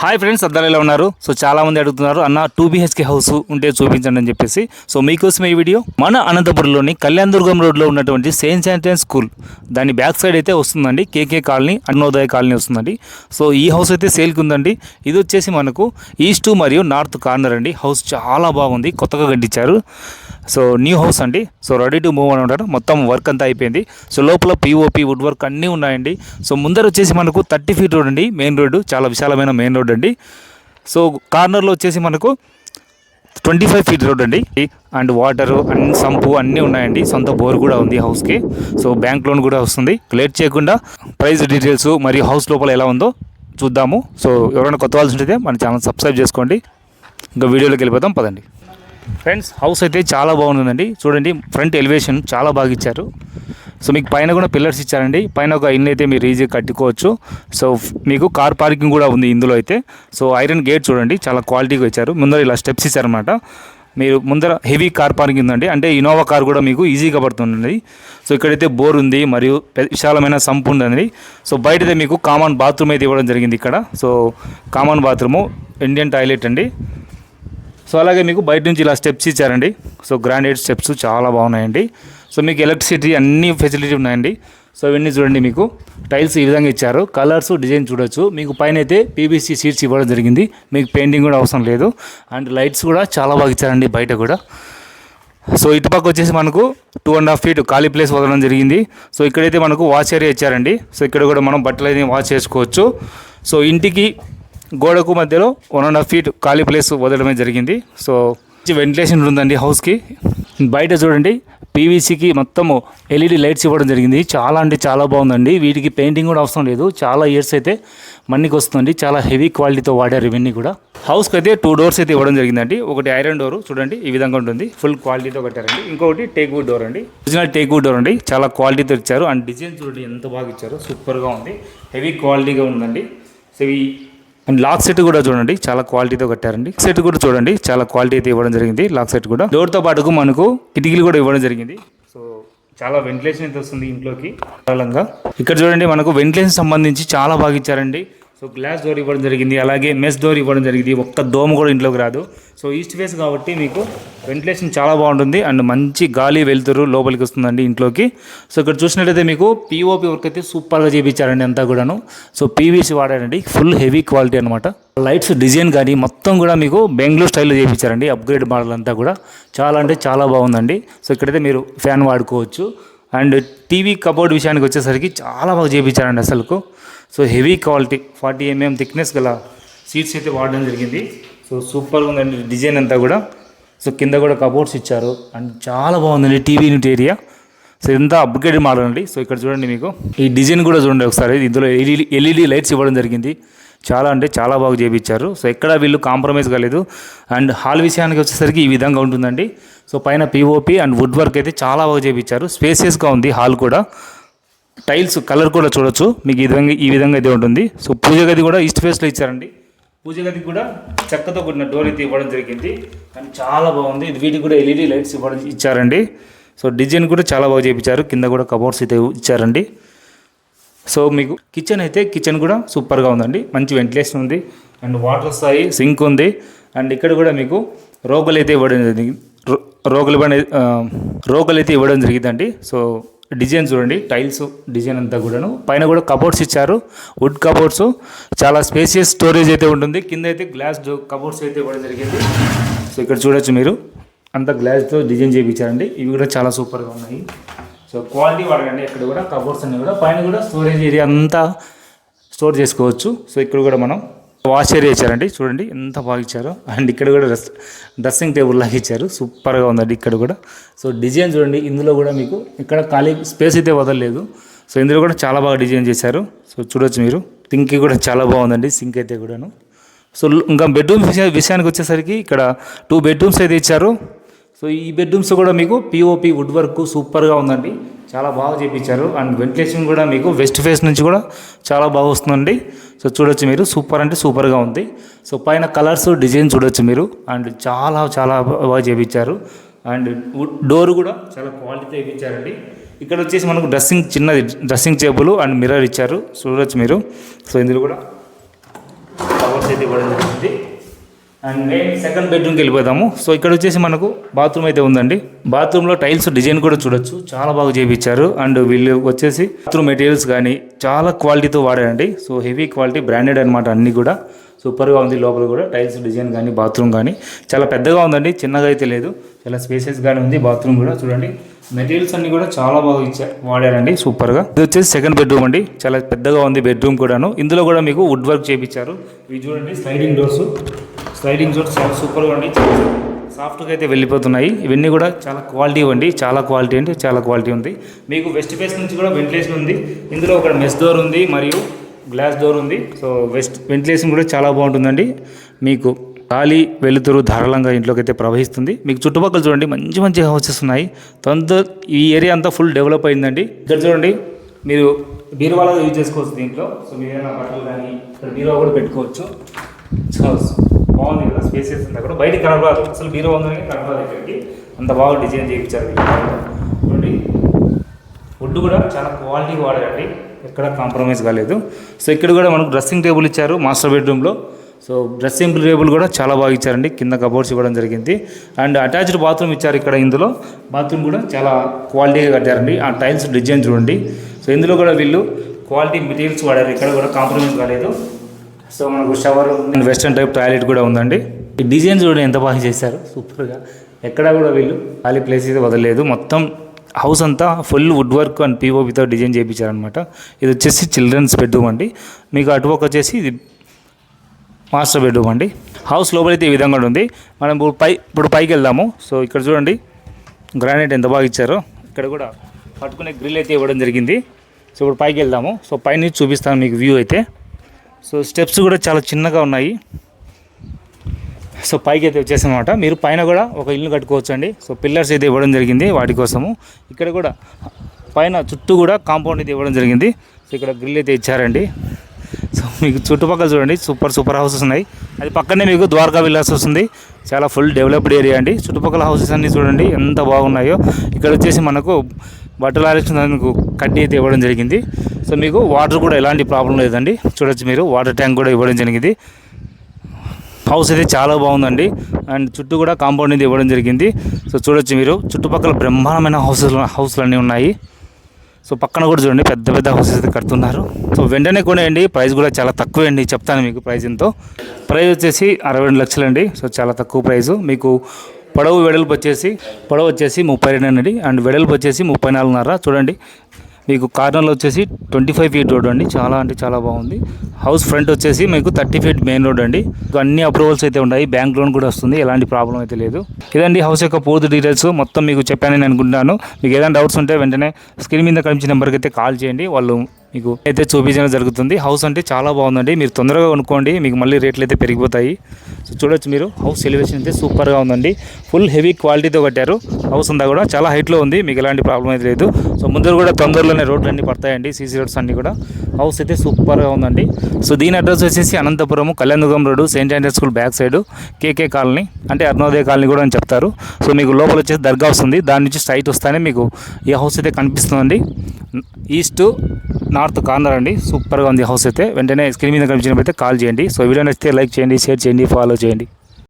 Hi friends అద్దాలలో ఎలా ఉన్నారు? So చాలా మంది అడుగుతున్నారు అన్న టూ బీహెచ్కే హౌస్ ఉంటే చూపించండి అని చెప్పేసి. సో మీకోసం ఈ వీడియో మన అనంతపురంలోని కళ్యాణ్ దుర్గం రోడ్లో ఉన్నటువంటి సెయింట్ శాంటైన్ స్కూల్ దాని బ్యాక్ సైడ్ అయితే వస్తుందండి కేకే కాలనీ అన్నోదయ కాలనీ వస్తుందండి. సో ఈ హౌస్ అయితే సేల్కి ఉందండి ఇది వచ్చేసి మనకు ఈస్ట్ మరియు నార్త్ కార్నర్ అండి. హౌస్ చాలా బాగుంది కొత్తగా కట్టించారు. సో న్యూ హౌస్ అండి. సో రెడీ టు మూవ్ అని ఉంటారు మొత్తం వర్క్ అంతా అయిపోయింది. సో లోపల పిఓపి వుడ్ వర్క్ అన్నీ ఉన్నాయండి. సో ముందర వచ్చేసి మనకు థర్టీ ఫీట్ రోడ్ అండి మెయిన్ రోడ్డు చాలా విశాలమైన మెయిన్ రోడ్ అండి సో కార్నర్లో వచ్చేసి మనకు ట్వంటీ ఫైవ్ ఫీట్ రోడ్ అండి. అండ్ వాటర్ అండ్ సంపు అన్నీ ఉన్నాయండి. సొంత బోర్ కూడా ఉంది హౌస్కి. సో బ్యాంక్ లోన్ కూడా వస్తుంది. లేట్ చేయకుండా ప్రైస్ డీటెయిల్స్ మరియు హౌస్ లోపల ఎలా ఉందో చూద్దాము. సో ఎవరైనా కొత్త వాళ్ళు ఉంటే మన ఛానల్ సబ్స్క్రైబ్ చేసుకోండి. ఇంకా వీడియోలోకి వెళ్ళిపోతాం పదండి. ఫ్రెండ్స్ హౌస్ అయితే చాలా బాగుందండి. చూడండి ఫ్రంట్ ఎలివేషన్ చాలా బాగా ఇచ్చారు. సో మీకు పైన కూడా పిల్లర్స్ ఇచ్చారండి. పైన ఒక ఇల్లు అయితే మీరు ఈజీగా కట్టుకోవచ్చు. సో మీకు కార్ పార్కింగ్ కూడా ఉంది ఇందులో అయితే. సో ఐరన్ గేట్ చూడండి చాలా క్వాలిటీగా ఇచ్చారు. ముందర ఇలా స్టెప్స్ ఇచ్చారనమాట మీరు ముందర హెవీ కార్ పార్కింగ్ ఉందండి. అంటే ఇనోవా కార్ కూడా మీకు ఈజీగా పడుతుంది సో ఇక్కడైతే బోర్ ఉంది మరియు విశాలమైన సంపు ఉందండి. సో బయటదే మీకు కామన్ బాత్రూమ్ అయితే ఇవ్వడం జరిగింది ఇక్కడ. So common bathroom Indian toilet అండి. సో అలాగే మీకు బయట నుంచి ఇలా స్టెప్స్ ఇచ్చారండి. సో గ్రాండెడ్ స్టెప్స్ చాలా బాగున్నాయండి. సో మీకు ఎలక్ట్రిసిటీ అన్ని ఫెసిలిటీ ఉన్నాయండి. సో ఇవన్నీ చూడండి మీకు. టైల్స్ ఈ విధంగా ఇచ్చారు. కలర్స్ డిజైన్ చూడొచ్చు. మీకు పైన అయితే పీబీసీ సీట్స్ ఇవ్వడం జరిగింది. మీకు పెయింటింగ్ కూడా అవసరం లేదు. అండ్ లైట్స్ కూడా చాలా బాగా ఇచ్చారండి బయట కూడా. సో ఇటుపక్క వచ్చేసి మనకు టూ అండ్ హాఫ్ ఫీట్ ఖాళీ ప్లేస్ వదలడం జరిగింది. సో ఇక్కడైతే మనకు వాచ్ ఏరియా ఇచ్చారండి. సో ఇక్కడ కూడా మనం బట్టలు అయితే వాష్ చేసుకోవచ్చు. సో ఇంటికి గోడకు మధ్యలో వన్ అండ్ హాఫ్ ఫీట్ ఖాళీ ప్లేస్ వదలడమే జరిగింది. సో వెంటిలేషన్ ఉందండి హౌస్కి బయట చూడండి పీవీసీకి మొత్తము ఎల్ఈడి లైట్స్ ఇవ్వడం జరిగింది. చాలా అంటే చాలా బాగుందండి. వీటికి పెయింటింగ్ కూడా అవసరం లేదు. చాలా ఇయర్స్ అయితే మన్నికి వస్తుంది చాలా హెవీ క్వాలిటీతో వాడారు ఇవన్నీ కూడా. హౌస్కి అయితే టూ డోర్స్ అయితే ఇవ్వడం జరిగిందండి. ఒకటి ఐరన్ డోర్ చూడండి ఈ విధంగా ఉంటుంది. ఫుల్ క్వాలిటీతో కట్టారండి. ఇంకొకటి టేక్ వుడ్ డోర్ అండి. ఒరిజినల్ టేక్ వుడ్ డోర్ అండి. చాలా క్వాలిటీతో ఇచ్చారు. అండ్ డిజైన్ చూడండి ఎంత బాగా ఇచ్చారు. సూపర్గా ఉంది. హెవీ క్వాలిటీగా ఉందండి. సో ఈ అండ్ లాక్ సెట్ కూడా చూడండి చాలా క్వాలిటీతో కట్టారండి. సెట్ కూడా చూడండి చాలా క్వాలిటీ అయితే ఇవ్వడం జరిగింది లాక్ సెట్ కూడా. డోర్తో పాటుకు మనకు కిటికీలు కూడా ఇవ్వడం జరిగింది. సో చాలా వెంటిలేషన్ అయితే వస్తుంది ఇంట్లోకి విశాలంగా. ఇక్కడ చూడండి మనకు వెంటిలేషన్ సంబంధించి చాలా బాగా ఇచ్చారండి. సో గ్లాస్ డోర్ ఇవ్వడం జరిగింది అలాగే మెస్ డోర్ ఇవ్వడం జరిగింది. ఒక్క దోమ కూడా ఇంట్లోకి రాదు. సో ఈస్ట్ ఫేస్ కాబట్టి మీకు వెంటిలేషన్ చాలా బాగుంటుంది అండ్ మంచి గాలి వెళ్తురు లోపలికి వస్తుందండి ఇంట్లోకి. సో ఇక్కడ చూసినట్టయితే మీకు పిఓపి వర్క్ అయితే సూపర్గా చేయించారండి అంతా కూడాను. సో పీవీసీ వాడారండి. ఫుల్ హెవీ క్వాలిటీ అనమాట లైట్స్ డిజైన్ కానీ మొత్తం కూడా మీకు బెంగళూరు స్టైల్లో చేయించారండి అప్గ్రేడ్ మోడల్ అంతా కూడా చాలా అంటే చాలా బాగుందండి. సో ఇక్కడైతే మీరు ఫ్యాన్ వాడుకోవచ్చు. అండ్ టీవీ కబోర్డ్ విషయానికి వచ్చేసరికి చాలా బాగా చేయించారండి అసలుకు. So heavy quality forty mm thickness గల సీట్స్ అయితే వాడడం జరిగింది. సో సూపర్గా ఉందండి డిజైన్ అంతా కూడా. సో కింద కూడా కబోర్డ్స్ ఇచ్చారు. అండ్ చాలా బాగుందండి టీవీ యూనిట్ ఏరియా. సో ఇదంతా అప్గ్రేడ్ మోడల్ అండి. సో ఇక్కడ చూడండి మీకు. ఈ డిజైన్ కూడా చూడండి ఒకసారి. ఇందులో ఎల్ఈడి ఎల్ఈడి లైట్స్ ఇవ్వడం జరిగింది. చాలా అంటే చాలా బాగా చేపించారు. సో ఎక్కడ వీళ్ళు కాంప్రమైజ్ కాలేదు. అండ్ హాల్ విషయానికి వచ్చేసరికి ఈ విధంగా ఉంటుందండి. సో పైన పిఓపి అండ్ వుడ్ వర్క్ అయితే చాలా బాగా చేపించారు. స్పేసియస్గా ఉంది హాల్ కూడా. టైల్స్ కలర్ కూడా చూడొచ్చు. మీకు ఈ విధంగా ఈ విధంగా అయితే ఉంటుంది. సో పూజ గది కూడా ఈస్ట్ ఫేస్లో ఇచ్చారండి. పూజ గదికి కూడా చెక్కతో కూడిన డోర్ అయితే ఇవ్వడం జరిగింది. అండ్ చాలా బాగుంది. ఇది వీటికి కూడా ఎల్ఈడి లైట్స్ ఇవ్వడం ఇచ్చారండి. సో డిజైన్ కూడా చాలా బాగా చేయించారు కింద కూడా కబోర్డ్స్ అయితే ఇచ్చారండి. సో మీకు కిచెన్ అయితే కిచెన్ కూడా సూపర్గా ఉందండి. మంచి వెంటిలేషన్ ఉంది. అండ్ వాటర్ వస్తాయి సింక్ ఉంది. అండ్ ఇక్కడ కూడా మీకు రోగులు అయితే ఇవ్వడం జరిగింది. రో- రోగులు రోగులు అయితే ఇవ్వడం జరిగిందండి. సో డిజైన్ చూడండి టైల్స్ డిజైన్ అంతా కూడాను. పైన కూడా కబోర్డ్స్ ఇచ్చారు. వుడ్ కబోర్డ్స్ చాలా స్పేసియస్ స్టోరేజ్ అయితే ఉంటుంది. కింద అయితే గ్లాస్ కబోర్డ్స్ అయితే ఇవ్వడం జరిగింది. సో ఇక్కడ చూడొచ్చు మీరు. అంత గ్లాస్తో డిజైన్ చేయించారండి ఇవి కూడా చాలా సూపర్గా ఉన్నాయి. సో క్వాలిటీ వాడకండి. ఇక్కడ కూడా కబోర్డ్స్ అన్ని కూడా. పైన కూడా స్టోరేజ్ ఏరియా అంతా స్టోర్ చేసుకోవచ్చు. సో ఇక్కడ కూడా మనం వాష్ ఏరియా ఇచ్చారండి చూడండి ఎంత బాగా ఇచ్చారో. అండ్ ఇక్కడ కూడా డ్రెస్ డ్రెస్సింగ్ టేబుల్ లాగా ఇచ్చారు. సూపర్గా ఉందండి ఇక్కడ కూడా. సో డిజైన్ చూడండి ఇందులో కూడా మీకు ఇక్కడ ఖాళీ స్పేస్ అయితే వదలలేదు. సో ఇందులో కూడా చాలా బాగా డిజైన్ చేశారు. సో చూడొచ్చు మీరు. సింక్ కూడా చాలా బాగుందండి సింక్ అయితే కూడాను. సో ఇంకా బెడ్రూమ్ విషయానికి వచ్చేసరికి ఇక్కడ టూ బెడ్రూమ్స్ అయితే ఇచ్చారు. సో ఈ బెడ్రూమ్స్ కూడా మీకు పిఓపి వుడ్ వర్క్ సూపర్గా ఉందండి. చాలా బాగా చేయించారు అండ్ వెంటిలేషన్ కూడా మీకు వెస్ట్ ఫేస్ నుంచి కూడా చాలా బాగా వస్తుందండి. సో చూడొచ్చు మీరు. సూపర్ అంటే సూపర్గా ఉంది. సో పైన కలర్స్ డిజైన్ చూడొచ్చు మీరు. అండ్ చాలా చాలా బాగా చేయించారు అండ్ డోర్ కూడా చాలా క్వాలిటీతో ఇప్పించారండి. ఇక్కడ వచ్చేసి మనకు డ్రెస్సింగ్ చిన్నది డ్రెస్సింగ్ టేబుల్ అండ్ మిర్రర్ ఇచ్చారు. చూడొచ్చు మీరు. సో ఇందులో కూడా కవర్స్ అయితే ఇవ్వడం జరిగింది. అండ్ మెయిన్ సెకండ్ బెడ్రూమ్కి వెళ్ళిపోదాము. సో ఇక్కడ వచ్చేసి మనకు బాత్రూమ్ అయితే ఉందండి. బాత్రూంలో టైల్స్ డిజైన్ కూడా చూడొచ్చు. చాలా బాగా చేయించారు అండ్ వీళ్ళు వచ్చేసి బాత్రూమ్ మెటీరియల్స్ కానీ చాలా క్వాలిటీతో వాడారండి. సో హెవీ క్వాలిటీ బ్రాండెడ్ అనమాట అన్నీ కూడా. సూపర్గా ఉంది లోపల కూడా టైల్స్ డిజైన్ కానీ బాత్రూమ్ కానీ. చాలా పెద్దగా ఉందండి. చిన్నగా అయితే లేదు. చాలా స్పేసెస్ కానీ ఉంది బాత్రూమ్ కూడా. చూడండి. మెటీరియల్స్ అన్ని కూడా చాలా బాగా ఇచ్చారు వాడారండి. సూపర్గా. ఇది వచ్చేసి సెకండ్ బెడ్రూమ్ అండి. చాలా పెద్దగా ఉంది బెడ్రూమ్ కూడాను. ఇందులో కూడా మీకు వుడ్ వర్క్ చేయించారు ఇవి చూడండి స్లైడింగ్ డోర్స్. స్లైడింగ్ డోర్స్ చాలా సూపర్గా ఉండి సాఫ్ట్గా అయితే వెళ్ళిపోతున్నాయి. ఇవన్నీ కూడా చాలా క్వాలిటీ ఇవ్వండి. చాలా క్వాలిటీ అంటే చాలా క్వాలిటీ ఉంది. మీకు వెస్ట్ ఫేస్ నుంచి కూడా వెంటిలేషన్ ఉంది. ఇందులో ఒక మెస్ డోర్ ఉంది మరియు గ్లాస్ డోర్ ఉంది. సో వెస్ట్ వెంటిలేషన్ కూడా చాలా బాగుంటుందండి. మీకు గాలి వెలుతురు ధారాళంగా ఇంట్లోకి అయితే ప్రవహిస్తుంది. మీకు చుట్టుపక్కల చూడండి. మంచి మంచి హౌసెస్ ఉన్నాయి. తొందర ఈ ఏరియా అంతా ఫుల్ డెవలప్ అయిందండి. ఇక్కడ చూడండి. మీరు బీరువాలో యూజ్ చేసుకోవచ్చు దీంట్లో. సో మీరు ఏదైనా బట్టలు కానీ ఇక్కడ బీరువా కూడా పెట్టుకోవచ్చు. సో బాగుంది కదా స్పేసెస్ అంతా కూడా. బయటికి కనపడాలి అసలు బీరో ఉందని కనపడాలి ఇక్కడికి. అంత బాగా డిజైన్ చేయించారు చూడండి. వుడ్ కూడా చాలా క్వాలిటీ వాడారండి. ఎక్కడ కాంప్రమైజ్ కాలేదు. సో ఇక్కడ కూడా మనకు డ్రెస్సింగ్ టేబుల్ ఇచ్చారు మాస్టర్ బెడ్రూమ్లో సో డ్రెస్సింగ్ టేబుల్ కూడా చాలా బాగా ఇచ్చారండి. కింద కబోర్డ్స్ ఇవ్వడం జరిగింది. అండ్ అటాచ్డ్ బాత్రూమ్ ఇచ్చారు ఇక్కడ ఇందులో. బాత్రూమ్ కూడా చాలా క్వాలిటీగా కట్టారండి. ఆ టైల్స్ డిజైన్ చూడండి. సో ఇందులో కూడా వీళ్ళు క్వాలిటీ మెటీరియల్స్ వాడారు. ఇక్కడ కూడా కాంప్రమైజ్ కాలేదు. సో మనకు షవర్ వెస్ట్రన్ టైప్ టాయిలెట్ కూడా ఉందండి. ఈ డిజైన్ చూడండి ఎంత బాగా చేశారు. సూపర్గా. ఎక్కడా కూడా వీళ్ళు ఖాళీ ప్లేస్ అయితే వదలలేదు. మొత్తం హౌస్ అంతా ఫుల్ వుడ్ వర్క్ అండ్ పీఓపితో డిజైన్ చేయించారనమాట ఇది వచ్చేసి చిల్డ్రన్స్ బెడ్రూమ్ అండి. మీకు అటువక వచ్చేసి ఇది మాస్టర్ బెడ్రూమ్ అండి. హౌస్ లోపలైతే ఈ విధంగా ఉంది. మనం ఇప్పుడు పై ఇప్పుడు పైకి వెళ్దాము. సో ఇక్కడ చూడండి. గ్రానైట్ ఎంత బాగా ఇచ్చారో. ఇక్కడ కూడా పట్టుకునే గ్రిల్ అయితే ఇవ్వడం జరిగింది. సో ఇప్పుడు పైకి వెళ్దాము. సో పైనుంచి చూపిస్తాను మీకు వ్యూ అయితే. సో స్టెప్స్ కూడా చాలా చిన్నగా ఉన్నాయి. సో పైకి అయితే వచ్చేసనమాట మీరు పైన కూడా ఒక ఇల్లు కట్టుకోవచ్చు అండి సో పిల్లర్స్ అయితే ఇవ్వడం జరిగింది వాటి కోసము. ఇక్కడ కూడా పైన చుట్టూ కూడా కాంపౌండ్ అయితే ఇవ్వడం జరిగింది. సో ఇక్కడ గ్రిల్ అయితే ఇచ్చారండి. సో మీకు చుట్టుపక్కల చూడండి. సూపర్ సూపర్ హౌసెస్ ఉన్నాయి. అది పక్కనే మీకు ద్వారకా విల్లాస్ వస్తుంది. చాలా ఫుల్ డెవలప్డ్ ఏరియా అండి. చుట్టుపక్కల హౌసెస్ అన్నీ చూడండి ఎంత బాగున్నాయో. ఇక్కడ వచ్చేసి మనకు బట్టలు ఆరేసినందుకు కడ్డీ అయితే ఇవ్వడం జరిగింది. సో మీకు వాటర్ కూడా ఎలాంటి ప్రాబ్లం లేదండి. చూడొచ్చు మీరు వాటర్ ట్యాంక్ కూడా ఇవ్వడం జరిగింది. హౌస్ అయితే చాలా బాగుందండి. అండ్ చుట్టూ కూడా కాంపౌండ్ అనేది ఇవ్వడం జరిగింది. సో చూడొచ్చు మీరు చుట్టుపక్కల బ్రహ్మాండమైన హౌసెస్ హౌస్లు అన్నీ ఉన్నాయి. సో పక్కన కూడా చూడండి పెద్ద పెద్ద హౌసెస్ అయితే కడుతున్నారు. సో వెంటనే కొనేయండి ప్రైస్ కూడా చాలా తక్కువే అండి చెప్తాను మీకు ప్రైస్ ఎంతో. ప్రైస్ వచ్చేసి అరవై రెండు లక్షలండి సో చాలా తక్కువ ప్రైస్. మీకు పొడవు వెడల్పు వచ్చేసి పొడవు వచ్చేసి ముప్పై రెండు అండి. అండ్ వెడల్పు వచ్చేసి ముప్పై నాలుగున్నర. చూడండి మీకు కార్నర్లో వచ్చేసి ట్వంటీ ఫైవ్ ఫీట్ రోడ్ అండి. చాలా అంటే చాలా బాగుంది. హౌస్ ఫ్రంట్ వచ్చేసి మీకు థర్టీ ఫీట్ మెయిన్ రోడ్ అండి. అన్ని అప్రూవల్స్ అయితే ఉన్నాయి. బ్యాంక్ లోన్ కూడా వస్తుంది. ఎలాంటి ప్రాబ్లం అయితే లేదు. ఇదండి హౌస్ యొక్క పూర్తి డీటెయిల్స్. మొత్తం మీకు చెప్పానని అనుకుంటున్నాను. మీకు ఏదైనా డౌట్స్ ఉంటే వెంటనే స్క్రీన్ మీద కనిపించిన నెంబర్కి అయితే కాల్ చేయండి. వాళ్ళు మీకు అయితే చూపించడం జరుగుతుంది. హౌస్ అంటే చాలా బాగుందండి. మీరు తొందరగా కొనుక్కోండి. మీకు మళ్ళీ రేట్లు అయితే పెరిగిపోతాయి. సో చూడొచ్చు మీరు. హౌస్ ఎలివేషన్ అయితే సూపర్గా ఉందండి. ఫుల్ హెవీ క్వాలిటీతో కట్టారు. హౌస్ అంతా కూడా చాలా హైట్లో ఉంది. మీకు ఎలాంటి ప్రాబ్లం అయితే లేదు. సో ముందర కూడా తొందరలోనే రోడ్లు అన్నీ పడతాయండి సీసీ రోడ్స్ అన్నీ కూడా. హౌస్ అయితే సూపర్గా ఉందండి. సో దీని అడ్రస్ వచ్చేసి Anantapuram Kalyandurgam road saint Andrews school back side KK colony అంటే అరుణోదయ కాలనీ కూడా అని చెప్తారు. సో మీకు లోపల వచ్చేసి దర్గా వస్తుంది. దాని నుంచి స్ట్రైట్ వస్తానే మీకు ఈ హౌస్ అయితే కనిపిస్తుందండి. ఈస్ట్ నార్త్ కార్నర్ అండి. సూపర్గా ఉంది హౌస్ అయితే. వెంటనే స్క్రీన్ మీద కనిపించినప్పుడు అయితే కాల్ చేయండి. సో వీడియో నచ్చితే లైక్ చేయండి షేర్ చేయండి ఫాలో చేయండి.